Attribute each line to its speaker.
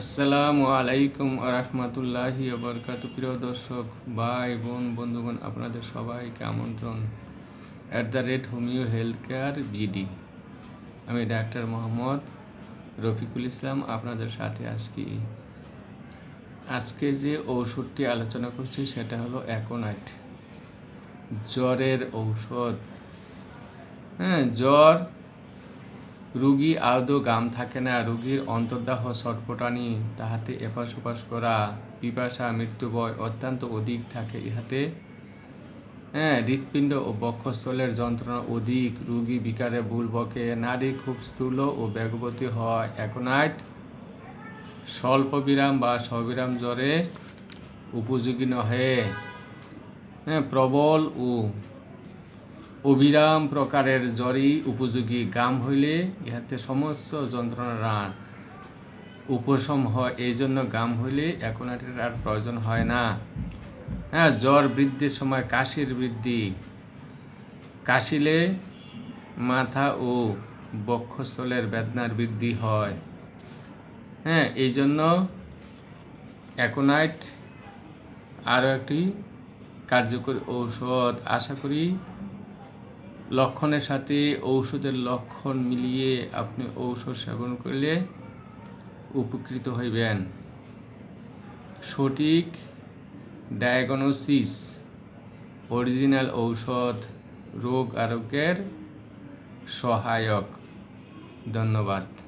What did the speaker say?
Speaker 1: আসসালামু আলাইকুম রহমতুল্লাহি বরকাত প্রিয় দর্শক, ভাই, বোন, বন্ধুগণ, আপনাদের সবাইকে আমন্ত্রণ। At the rate homeo health care BD আমি ডাক্তার মোহাম্মদ রফিকুল ইসলাম, আপনাদের সাথে আজকে। আজকে যে ঔষধটি আলোচনা করছি, সেটা হলো অ্যাকোনাইট। জ্বরের ঔষধ। হ্যাঁ জ্বর রুগী আদৌ গাম থাকে না, রুগীর অন্তর্দাহ ছটপটানি, তাহাতে এপাশ ওপাশ করা, পিপাসা মৃত্যুবয় অত্যন্ত অধিক থাকে ইহাতে। হ্যাঁ হৃৎপিণ্ড ও বক্ষস্থলের যন্ত্রণা অধিক, রুগী বিকারে ভুল বকে, নারী খুব স্থূল ও বেগবতী হয় একনাইট স্বল্প বিরাম বা সবিরাম জ্বরে উপযোগী নহে। হ্যাঁ প্রবল ও অবিরাম প্রকারের জ্বরই উপযোগী গাম হইলে ইহাতে সমস্ত যন্ত্রণা রান। উপশম হয়, এই জন্য গাম হইলে একনাটের আর প্রয়োজন হয় না। হ্যাঁ জ্বর বৃদ্ধির সময় কাশির বৃদ্ধি। কাশিলে মাথা ও বক্ষস্থলের বেদনার বৃদ্ধি হয়। হ্যাঁ এই জন্য অ্যাকোনাইট আরও একটি কার্যকরী ঔষধ। আশা করি লক্ষণের সাথে ঔষধের লক্ষণ মিলিয়ে আপনি ঔষধ সেবন করলে উপকৃত হইবেন। সঠিক ডায়াগনোসিস, অরিজিনাল ঔষধ, রোগ আরোগ্যের সহায়ক। ধন্যবাদ।